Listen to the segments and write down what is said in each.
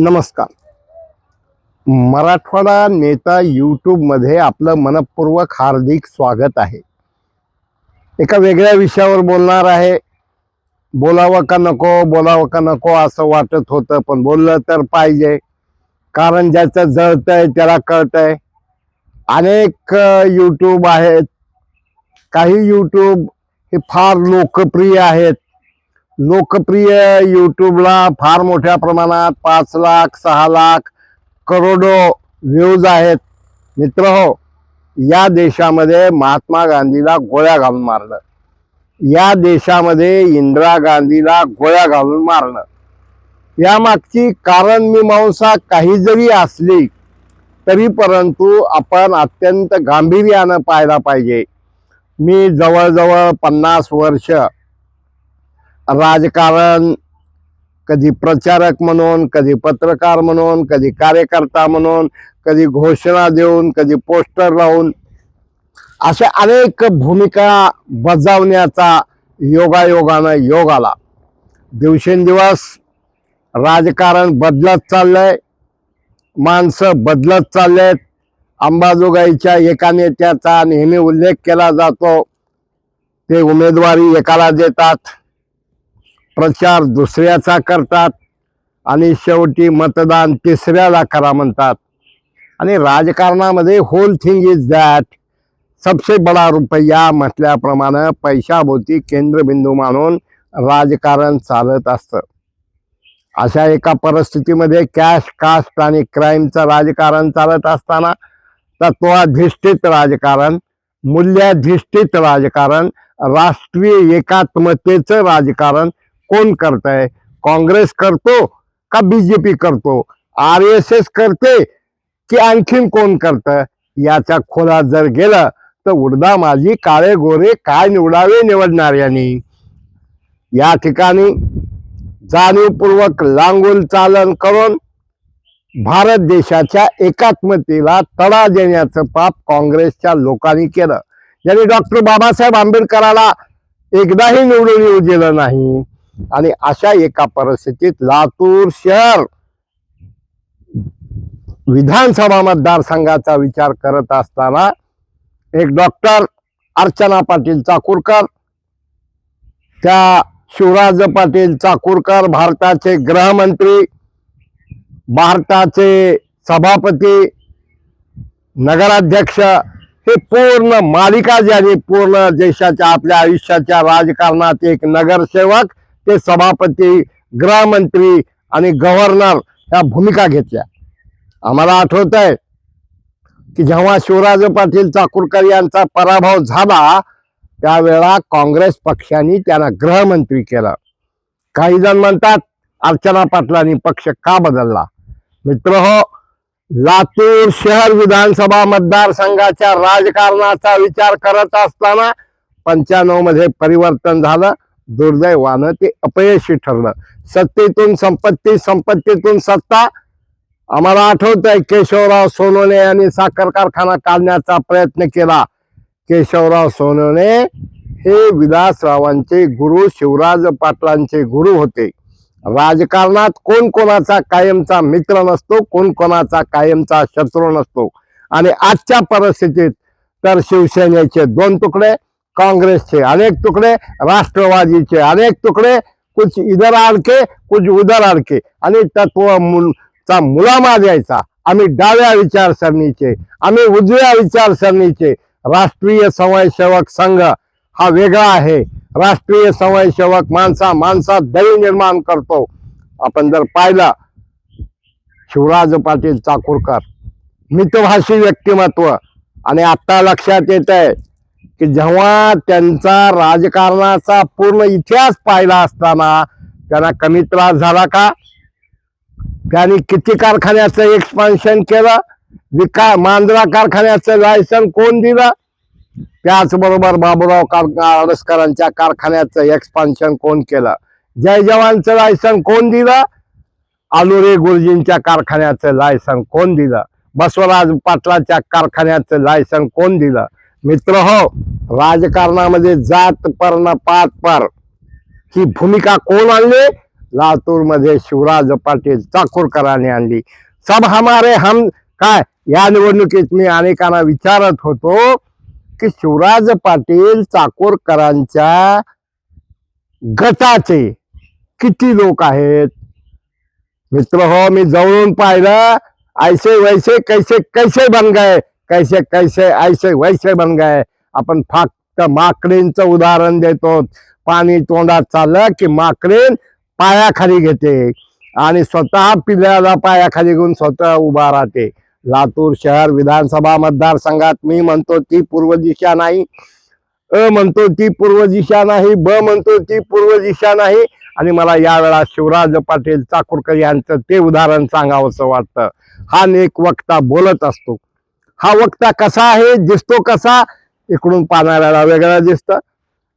नमस्कार. मराठवाडा नेता यूट्यूबमध्ये आपलं मनपूर्वक हार्दिक स्वागत आहे. एका वेगळ्या विषयावर बोलणार आहे. बोलावं का नको बोलावं का नको असं वाटत होतं पण बोललं तर पाहिजे. कारण ज्याचं जळतंय त्याला कळतंय. अनेक यूट्यूब आहेत. काही यूट्यूब हे फार लोकप्रिय आहेत. लोकप्रिय यूट्यूबला फार मोठ्या प्रमाणात पाच लाख सहा लाख करोडो व्ह्यूज आहेत. मित्र हो या देशामध्ये महात्मा गांधीला गोळ्या घालून मारलं या देशामध्ये इंदिरा गांधीला गोळ्या घालून मारणं. यामागची कारण मीमांसा काही जरी असली तरी परंतु आपण अत्यंत गांभीर्यानं पाहायला पाहिजे. मी जवळजवळ पन्नास वर्ष राजकारण कधी प्रचारक म्हणून कधी पत्रकार म्हणून कधी कार्यकर्ता म्हणून कधी घोषणा देऊन कधी पोस्टर लावून अशा अनेक भूमिका बजावण्याचा योगायोगानं योग आला. दिवसेंदिवस राजकारण बदलत चाललंय माणसं बदलत चाललेत अंबाजोगाईच्या एका नेत्याचा नेहमी उल्लेख केला जातो ते उमेदवारी एकाला देतात. प्रचार दुसऱ्याचा करतात आणि शेवटी मतदान तिसऱ्याला करा म्हणतात. आणि राजकारणामध्ये होल थिंग इज दॅट सबसे बडा रुपया म्हटल्याप्रमाणे पैशाभोवती केंद्रबिंदू मानून राजकारण चालत असतं. अशा एका परिस्थितीमध्ये कॅश कास्ट आणि क्राईमचं राजकारण चालत असताना तत्वाधिष्ठित राजकारण मूल्याधिष्ठित राजकारण राष्ट्रीय एकात्मतेचं राजकारण कोण करतंय? काँग्रेस करतो का बीजेपी करतो? आर एस एस करते की आणखीन कोण करतं? याच्या खोलात जर गेलं तर उडदा माझी काळे गोरे काय निवडावे निवडणार यांनी? या ठिकाणी जाणीवपूर्वक लांगून चालन करून भारत देशाच्या एकात्मतेला तडा देण्याचं पाप काँग्रेसच्या लोकांनी केलं. ज्यांनी डॉक्टर बाबासाहेब आंबेडकराला एकदाही निवडून येऊ दिलं नाही. आणि अशा एका परिस्थितीत लातूर शहर विधानसभा मतदारसंघाचा विचार करत असताना एक डॉक्टर अर्चना पाटील चाकूरकर त्या शिवराज पाटील चाकूरकर भारताचे गृहमंत्री भारताचे सभापती नगराध्यक्ष हे पूर्ण मालिका ज्यांनी पूर्ण देशाच्या आपल्या आयुष्याच्या राजकारणात एक नगरसेवक ते सभापती गृहमंत्री आणि गव्हर्नर ह्या भूमिका घेतल्या. आम्हाला आठवत आहे की जेव्हा शिवराज पाटील चाकूरकर यांचा पराभव झाला त्यावेळा काँग्रेस पक्षाने त्यांना गृहमंत्री केलं. काही जण म्हणतात अर्चना पाटलांनी पक्ष का बदलला? मित्र हो लातूर शहर विधानसभा मतदारसंघाच्या राजकारणाचा विचार करत असताना पंच्याण्णवमध्ये परिवर्तन झालं. दुर्दैवानं ते अपयशी ठरलं. सत्तेतून संपत्ती संपत्तीतून सत्ता. आम्हाला आठवत आहे केशवराव सोनवणे यांनी साखर कारखाना काढण्याचा प्रयत्न केला. केशवराव सोनवणे हे विलासरावांचे गुरु शिवराज पाटलांचे गुरु होते. राजकारणात कोण कोणाचा कायमचा मित्र नसतो कोण कोणाचा कायमचा शत्रू नसतो. आणि आजच्या परिस्थितीत तर शिवसेनेचे दोन तुकडे काँग्रेसचे अनेक तुकडे राष्ट्रवादीचे अनेक तुकडे कुछ इधर आडके कुछ उधर आडके. आणि तत्व मूल चा मुलामा द्यायचा. आम्ही डाव्या विचारसरणीचे आम्ही उजव्या विचारसरणीचे. राष्ट्रीय स्वयंसेवक संघ हा वेगळा आहे. राष्ट्रीय स्वयंसेवक माणसा माणसात दरी निर्माण करतो. आपण जर पाहिलं शिवराज पाटील चाकूरकर मितभाषी व्यक्तिमत्व. आणि आत्ता लक्षात येत आहे की जेव्हा त्यांचा राजकारणाचा पूर्ण इतिहास पाहिला असताना त्यांना कमी त्रास झाला का? त्यांनी किती कारखान्याचं एक्सपान्शन केलं? विका मांजरा कारखान्याचं लायसन कोण दिलं? त्याचबरोबर बाबूराव कार आडसकरांच्या कारखान्याचं एक्सपान्शन कोण केलं? जय जवानचं लायसन कोण दिलं? आलुरे गुरुजींच्या कारखान्याचं लायसन कोण दिलं? बसवराज पाटलाच्या कारखान्याचं लायसन कोण दिलं? मित्र हो राजकारणामध्ये जात पर न पात पर. ही भूमिका कोण आणली? लातूरमध्ये शिवराज पाटील चाकूरकरांनी आणली. सब हमारे हम काय? या निवडणुकीत मी अनेकांना विचारत होतो की शिवराज पाटील चाकूरकरांच्या गटाचे किती लोक आहेत? मित्र हो मी जवळून पाहिलं ऐसे वैसे कैसे कैसे बन गए? कैसे कैसे ऐसे वैसे बन गए। आपण फक्त माकडींचं उदाहरण देतो. पाणी तोंडात चाललं की माकडीन पायाखाली घेते आणि स्वतः पिल्याला पायाखाली घेऊन स्वतः उभा राहते. लातूर शहर विधानसभा मतदारसंघात मी म्हणतो ती पूर्व दिशा नाही. अ म्हणतो ती पूर्व दिशा नाही. ब म्हणतो ती पूर्व दिशा नाही. आणि मला यावेळा शिवराज पाटील चाकूरकर यांचं ते उदाहरण सांगावंसं वाटतं. हा नेक वक्ता बोलत असतो. हा वक्ता कसा आहे दिसतो कसा? इकडून पाहणाऱ्याला वेगळा दिसतं.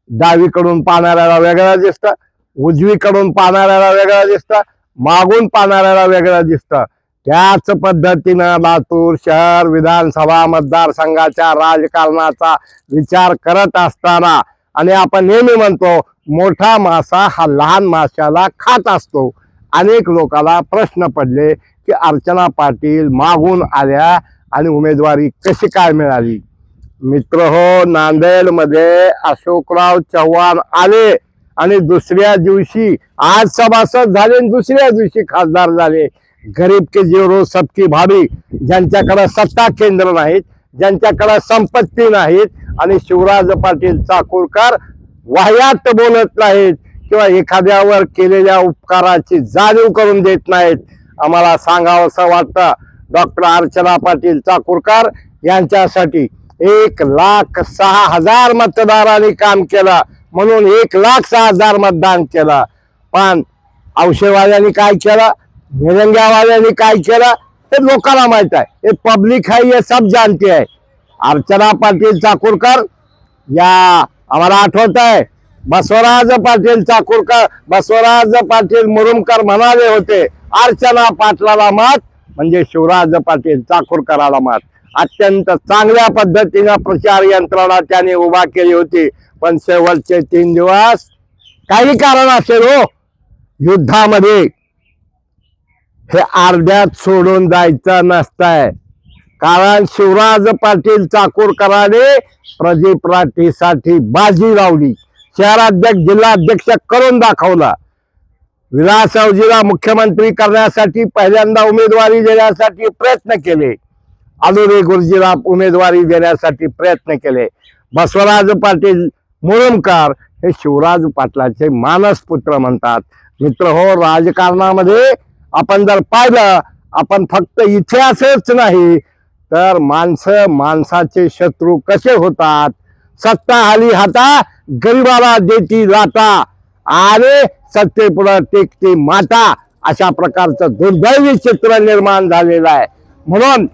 डावीकडून पाहणाऱ्याला वेगळा दिसतं. उजवीकडून पाहणाऱ्याला वेगळा दिसतं. मागून पाहणाऱ्याला वेगळं दिसतं. त्याच पद्धतीनं लातूर शहर विधानसभा मतदारसंघाच्या राजकारणाचा विचार करत असताना आणि आपण नेहमी म्हणतो मोठा मासा हा लहान माशाला खात असतो. अनेक लोकांना प्रश्न पडले की अर्चना पाटील मागून आल्या आणि उमेदवारी कशी काय मिळाली? मित्र हो नांदेडमध्ये अशोकराव चव्हाण आले आणि दुसऱ्या दिवशी आज सभासद झाले आणि दुसऱ्या दिवशी खासदार झाले. गरीब के जीरो सबकी भावी ज्यांच्याकडे सत्ता केंद्र नाहीत ज्यांच्याकडे संपत्ती नाहीत आणि शिवराज पाटील चाकूरकर वाह्यात बोलत नाहीत किंवा एखाद्यावर केलेल्या उपकाराची जाणीव करून देत नाहीत. आम्हाला सांगावं असं वाटतं डॉक्टर अर्चना पाटील चाकूरकर यांच्यासाठी एक लाख सहा हजार मतदारांनी काम केलं. म्हणून एक लाख सहा हजार मतदान केलं. पण औषधवाल्यांनी काय केलं? निरंग्यावाल्यांनी काय केलं? हे लोकांना माहीत आहे. हे पब्लिक आहे हे सब जानते आहे. अर्चना पाटील चाकूरकर या आम्हाला आठवत आहे. बसवराज पाटील चाकूरकर बसवराज पाटील मुरुमकर म्हणाले होते अर्चना पाटलाला मात म्हणजे शिवराज पाटील चाकूरकराला मात. अत्यंत चांगल्या पद्धतीनं प्रचार यंत्रणा त्याने उभा केली होती. पण शेवटचे तीन दिवस काही कारण असेल हो. युद्धामध्ये हे अर्ध्यात सोडून जायचं नसतंय. कारण शिवराज पाटील चाकूरकराने प्रदीप राठीसाठी बाजी लावली. शहराध्यक्ष जिल्हाध्यक्ष करून दाखवला. विलासरावजीला मुख्यमंत्री करण्यासाठी पहिल्यांदा उमेदवारी देण्यासाठी प्रयत्न केले. आलुरे गुरुजीला उमेदवारी देण्यासाठी प्रयत्न केले. बसवराज पाटील मुरुमकर हे शिवराज पाटलाचे मानस पुत्र म्हणतात. मित्र हो राजकारणामध्ये आपण जर पाहिलं आपण फक्त इतिहासच नाही तर माणसं माणसाचे शत्रू कसे होतात? सत्ता हाली हाता गरीबाला देती जाता. आणि सत्तेपुढं टेकती माता अशा प्रकारचं दुर्दैवी चित्र निर्माण झालेलं आहे. म्हणून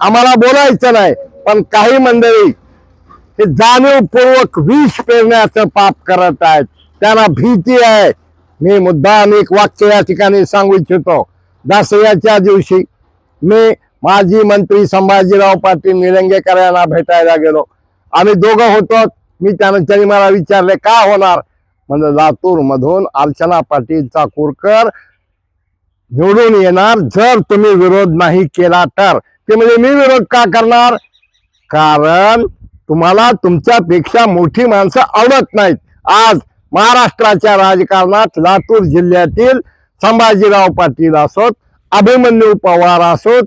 आम्हाला बोलायचं नाही पण काही मंडळी हे जाणीवपूर्वक विष पेरण्याचं पाप करत आहेत. त्यांना भीती आहे. मी मुद्दा एक वाक्य या ठिकाणी सांगू इच्छितो. दसऱ्याच्या दिवशी मी माजी मंत्री संभाजीराव पाटील निलंगेकर यांना भेटायला गेलो. आम्ही दोघं होतो. मी त्यानं मला विचारले का होणार? म्हणजे लातूर मधून अर्चना पाटील चाकूरकर निवडून येणार. जर तुम्ही विरोध नाही केला तर ते म्हणजे मी विरोध का करणार? कारण तुम्हाला तुमच्यापेक्षा मोठी माणसं आवडत नाहीत. आज महाराष्ट्राच्या राजकारणात लातूर जिल्ह्यातील संभाजीराव पाटील असोत अभिमन्यू पवार असोत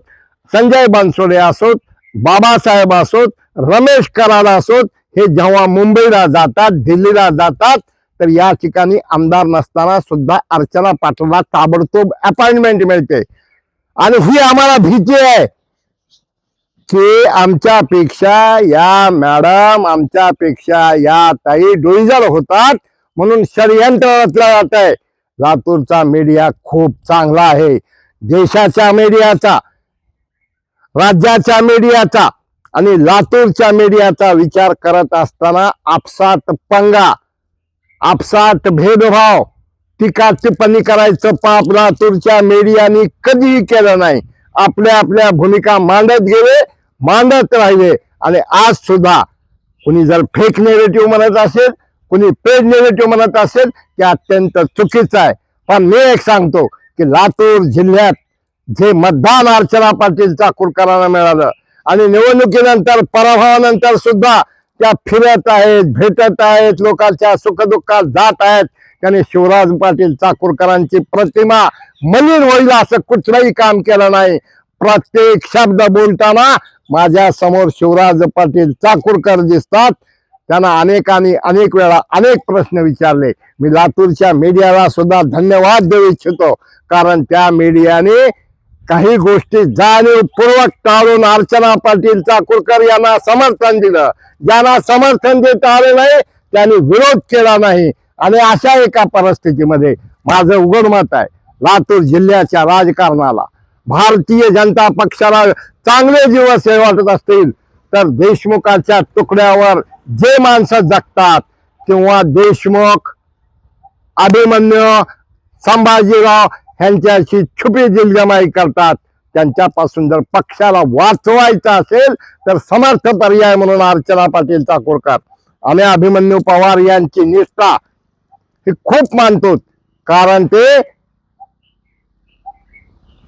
संजय बनसोडे असोत बाबासाहेब असोत रमेश कराड असोत हे जेव्हा मुंबईला जातात दिल्लीला जातात तर या ठिकाणी आमदार नसताना सुद्धा अर्चना पाटला ताबडतोब अपॉइंटमेंट मिळते. आणि ही आम्हाला भीती आहे की आमच्यापेक्षा या मॅडम आमच्यापेक्षा या ताई डोईजर होतात म्हणून षडयंत्र रचलं जात. आहे लातूरचा मीडिया खूप चांगला आहे. देशाच्या मीडियाचा राज्याच्या मीडियाचा आणि लातूरच्या मीडियाचा विचार करत असताना आपसात पंगा आपसात भेदभाव टीका टिप्पणी करायचं पाप लातूरच्या मीडियानी कधीही केलं नाही. आपल्या आपल्या भूमिका मांडत गेले मांडत राहिले. आणि आज सुद्धा कुणी जर फेक नेगेटिव्ह म्हणत असेल कुणी पेड नेगेटिव्ह म्हणत असेल ते अत्यंत चुकीचं आहे. पण मी एक सांगतो की लातूर जिल्ह्यात जे मतदान अर्चना पाटील चाकूरकरांना मिळालं आणि निवडणुकीनंतर पराभवानंतर सुद्धा त्या फिरत आहेत भेटत आहेत लोकांच्या सुखदुःखात जात आहेत. त्याने शिवराज पाटील चाकूरकरांची प्रतिमा मलिन होईल असं कुठलंही काम केलं नाही. प्रत्येक शब्द बोलताना माझ्यासमोर शिवराज पाटील चाकूरकर दिसतात. त्यांना अनेकांनी अनेक वेळा अनेक प्रश्न विचारले. मी लातूरच्या मीडियाला सुद्धा धन्यवाद देऊ इच्छितो. कारण त्या मीडियाने काही गोष्टी जाणीवपूर्वक टाळून अर्चना पाटील चाकूरकर यांना समर्थन दिलं. ज्यांना समर्थन देता आले नाही त्यांनी विरोध केला नाही. आणि अशा एका परिस्थितीमध्ये माझं उघड मत आहे लातूर जिल्ह्याच्या राजकारणाला. भारतीय जनता पक्षाला चांगले दिवस हे वाटत असतील तर देशमुखाच्या तुकड्यावर जे माणसं जगतात किंवा देशमुख अभिमन्यू संभाजीराव ह्यांच्याशी छुपी दिलजमाई करतात. त्यांच्यापासून जर पक्षाला वाचवायचं असेल तर समर्थ पर्याय म्हणून अर्चना पाटील चाकूरकर. आणि अभिमन्यू पवार यांची निष्ठा ही खूप मानतो. कारण ते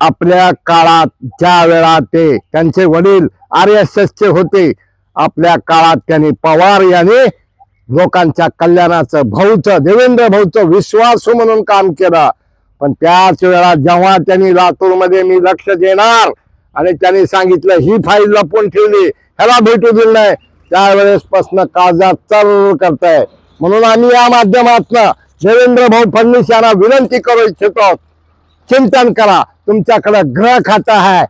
आपल्या काळात ज्या वेळा ते त्यांचे वडील आर एस एस चे होते आपल्या काळात त्यांनी पवार यांनी लोकांच्या कल्याणाचं भाऊचं देवेंद्र भाऊचं विश्वासू म्हणून काम केलं. पण त्याच वेळा जेव्हा त्यांनी लातूरमध्ये मी लक्ष देणार आणि त्यांनी सांगितलं ही फाईल लपून ठेवली ह्याला भेटू दिलं नाही. त्यावेळेस पासन काळजात चल करताय. म्हणून आम्ही या माध्यमातून देवेंद्र भाऊ फडणवीस यांना विनंती करू इच्छितो चिंतन करा तुमच्याकडे ग्रह खातं आहे.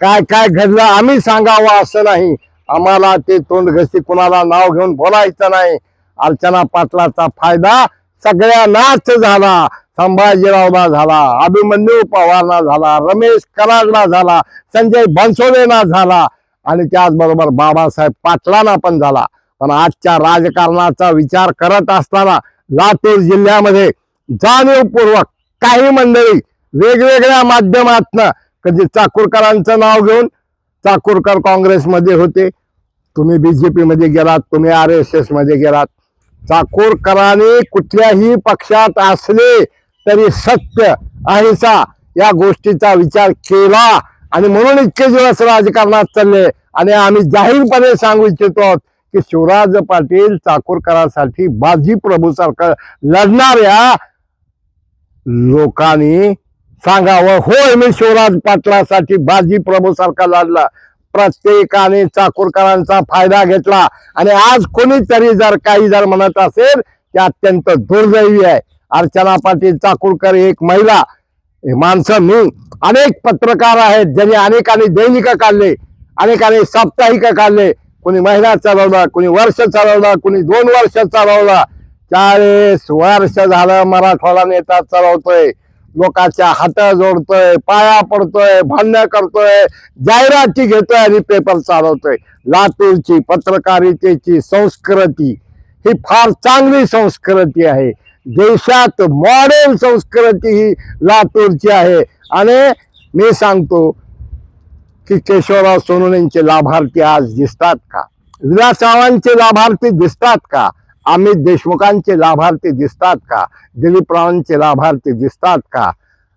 काय काय घडलं आम्ही सांगावं असं नाही. आम्हाला ते तोंड घसी कुणाला नाव घेऊन बोलायचं नाही. अर्चना पाटलाचा फायदा सगळ्यांनाच झाला. संभाजीरावला झाला अभिमन्यू पवारला झाला रमेश कराडला झाला संजय बनसोडेना झाला आणि त्याचबरोबर बाबासाहेब पाटलांना पण झाला. पण आजच्या राजकारणाचा विचार करत असताना लातूर जिल्ह्यामध्ये जाणीवपूर्वक काही मंडळी वेगवेगळ्या माध्यमातनं कधी चाकूरकरांचं नाव घेऊन चाकूरकर काँग्रेसमध्ये होते तुम्ही बी जे पीमध्ये गेलात तुम्ही आर एस एसमध्ये गेलात. चाकूरकरांनी कुठल्याही पक्षात असले तरी सत्य अहिंसा या गोष्टीचा विचार केला. आणि म्हणून इतके दिवस राजकारणात चालले. आणि आम्ही जाहीरपणे सांगू इच्छितो की शिवराज पाटील चाकूरकरांसाठी बाजी प्रभू सारखं लढणाऱ्या लोकांनी सांगावं होय मी शिवराज पाटलासाठी बाजी प्रभू सारखा लढला. प्रत्येकाने चाकूरकरांचा फायदा घेतला. आणि आज कोणीतरी जर काही जर म्हणत असेल ते अत्यंत दुर्दैवी आहे अर्चना पाटील चाकूरकर एक महिला हे माणसं मी अनेक पत्रकार आहेत ज्यांनी अनेकांनी दैनिक काढले अनेकांनी साप्ताहिक काढले. कोणी महिना चालवला कोणी वर्ष चालवला कोणी दोन वर्ष चालवला चाळीस वर्ष झालं मराठवाडा नेता चालवतोय. लोकांच्या हात जोडतोय पाया पडतोय भांडण करतोय जाहिराती घेतोय आणि पेपर चालवतोय. लातूरची पत्रकारितेची संस्कृती ही फार चांगली संस्कृती आहे. देशात मॉडेल संस्कृती ही लातूरची आहे. आणि मी सांगतो की केशवराव सोनवणेंचे लाभार्थी आज दिसतात का? विलासरावांचे लाभार्थी दिसतात का? अमित देशमुखांचे लाभार्थी दिसतात का? दिलीपरावांचे लाभार्थी दिसतात का?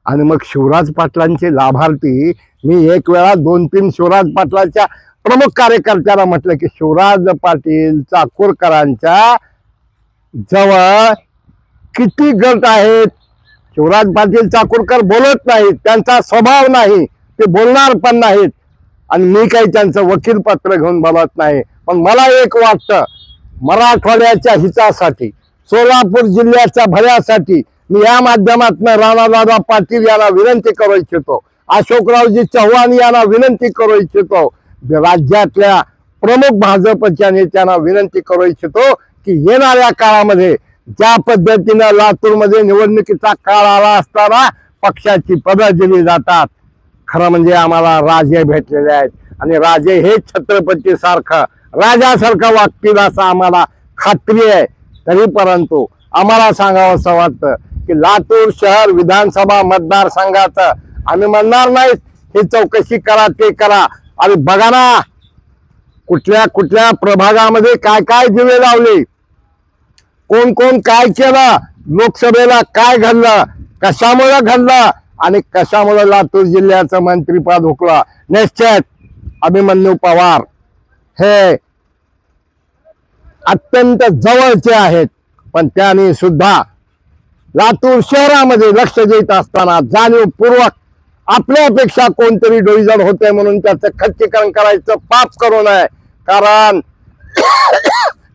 आणि मग शिवराज पाटलांचे लाभार्थी मी एक वेळा दोन तीन शिवराज पाटलांच्या प्रमुख कार्यकर्त्याला म्हटलं की शिवराज पाटील चाकूरकरांच्या जवळ किती गट आहेत? शिवराज पाटील चाकूरकर बोलत नाहीत त्यांचा स्वभाव नाही ते बोलणार पण नाहीत. आणि मी काही त्यांचं वकील पत्र घेऊन बोलत नाही. पण मला एक वाटतं मराठवाड्याच्या हितासाठी सोलापूर जिल्ह्याच्या भल्यासाठी मी या माध्यमातून राणादादा पाटील यांना विनंती करू इच्छितो अशोकरावजी चव्हाण यांना विनंती करू इच्छितो राज्यातल्या प्रमुख भाजपच्या नेत्यांना विनंती करू इच्छितो की येणाऱ्या काळामध्ये ज्या पद्धतीनं लातूरमध्ये निवडणुकीचा काळ आला असताना पक्षाची पदं दिली जातात. खरं म्हणजे आम्हाला राजे भेटलेले आहेत. आणि राजे हे छत्रपती सारखं राजासारखं वागतील असं आम्हाला खात्री आहे. तरी परंतु आम्हाला सांगावं असं वाटतं की लातूर शहर विधानसभा मतदारसंघाचं आम्ही म्हणणार नाहीत. ही चौकशी करा ते करा. आणि बघा ना कुठल्या कुठल्या प्रभागामध्ये काय काय दिवे लावले? कोण कोण काय केलं लोकसभेला काय घडलं कशामुळे घडलं आणि कशामुळे लातूर जिल्ह्याचं मंत्रीपद हुकलं. निश्चित अभिमन्यू पवार हे अत्यंत जवळचे आहेत पण त्यांनी सुद्धा लातूर शहरामध्ये लक्ष देत असताना जाणीवपूर्वक आपल्यापेक्षा कोणतरी डोईजड होते म्हणून त्याचं खच्चीकरण करायचं पाप करू नये. कारण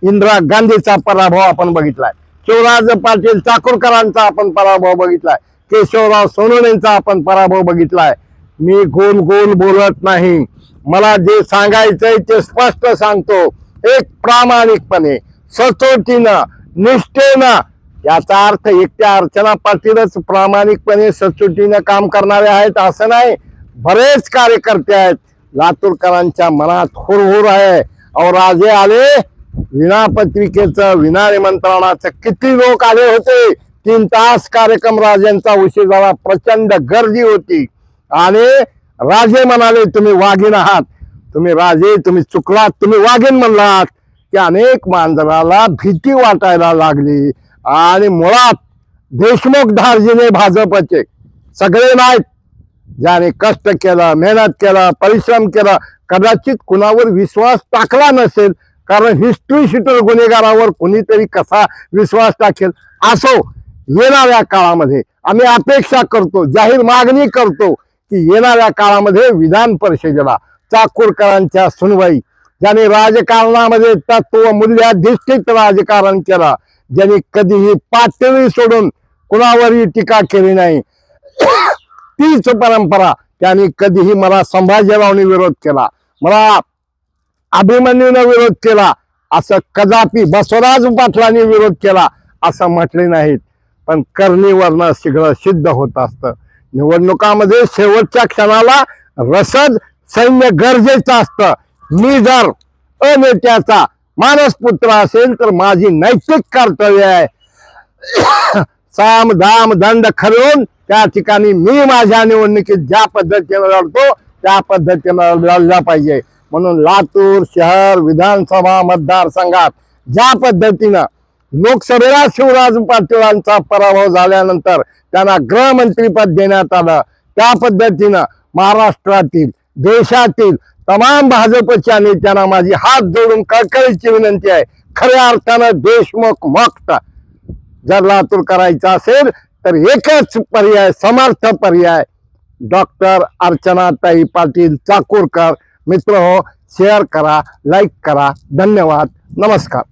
इंदिरा गांधीचा पराभव आपण बघितलाय. शिवराज पाटील चाकूरकरांचा आपण पराभव बघितलाय. केशवराव सोनवणेंचा आपण पराभव बघितलाय. मी गोल गोल बोलत नाही. मला जे सांगायचंय ते स्पष्ट सांगतो. एक प्रामाणिकपणे सचोटीनं निष्ठेनं याचा अर्थ एकट्या अर्चना पाटीलच प्रामाणिकपणे सचोटीनं काम करणारे आहेत असं नाही. बरेच कार्यकर्ते आहेत. लातूरकरांच्या मनात हुरहुर आहे. अहो राजे आले. विना पत्रिकेचं विना निमंत्रणाचं किती लोक आले होते? तीन तास कार्यक्रम राजेंचा उशीर झाला प्रचंड गर्दी होती. आणि राजे म्हणाले तुम्ही वाघीण आहात. तुम्ही राजे तुम्ही चुकलात. तुम्ही वाघीण म्हणलात. की अनेक मांजराला भीती वाटायला लागली. आणि मुळात देशमुख धारजीने भाजपचे सगळे नाहीत ज्याने कष्ट केलं मेहनत केलं परिश्रम केला कदाचित कुणावर विश्वास टाकला नसेल कारण हिस्ट्री शीटर गुन्हेगारावर कुणीतरी कसा विश्वास टाकेल? असो येणाऱ्या काळामध्ये आम्ही अपेक्षा करतो जाहीर मागणी करतो की येणाऱ्या काळामध्ये विधान परिषदेला चाकूरकरांच्या सुनवाई ज्याने राजकारणामध्ये तत्व मूल्याधिष्ठित राजकारण केला ज्याने कधीही पातळी सोडून कुणावरही टीका केली नाही. तीच परंपरा त्याने कधीही मला संभाजीरावने विरोध केला. मला अभिमन्यूनं विरोध केला. असं कदापि बसवराज पाटलांनी विरोध केला असं म्हटले नाहीत. पण करणीवरनं सगळं सिद्ध होत असतं. निवडणुकामध्ये शेवटच्या क्षणाला रसद सैन्य गरजेचं असतं. मी जर अनेत्याचा मानसपुत्र असेल तर माझी नैतिक कर्तव्य आहे. साम दाम दंड खरवून त्या ठिकाणी मी माझ्या निवडणुकीत ज्या पद्धतीनं लढतो त्या पद्धतीनं लढला पाहिजे. म्हणून लातूर शहर विधानसभा मतदारसंघात ज्या पद्धतीनं लोकसभेला शिवराज पाटीलांचा पराभव झाल्यानंतर त्यांना गृहमंत्रीपद देण्यात आलं त्या पद्धतीनं महाराष्ट्रातील देशातील तमाम भाजपच्या नेत्यांना माझी हात जोडून कळकळीची विनंती आहे. खऱ्या अर्थानं देशमुख मक्त जर लातूर करायचा असेल तर एकच पर्याय समर्थ पर्याय. डॉक्टर अर्चनाताई पाटील चाकूरकर मित्र हो शेअर करा लाईक करा धन्यवाद नमस्कार।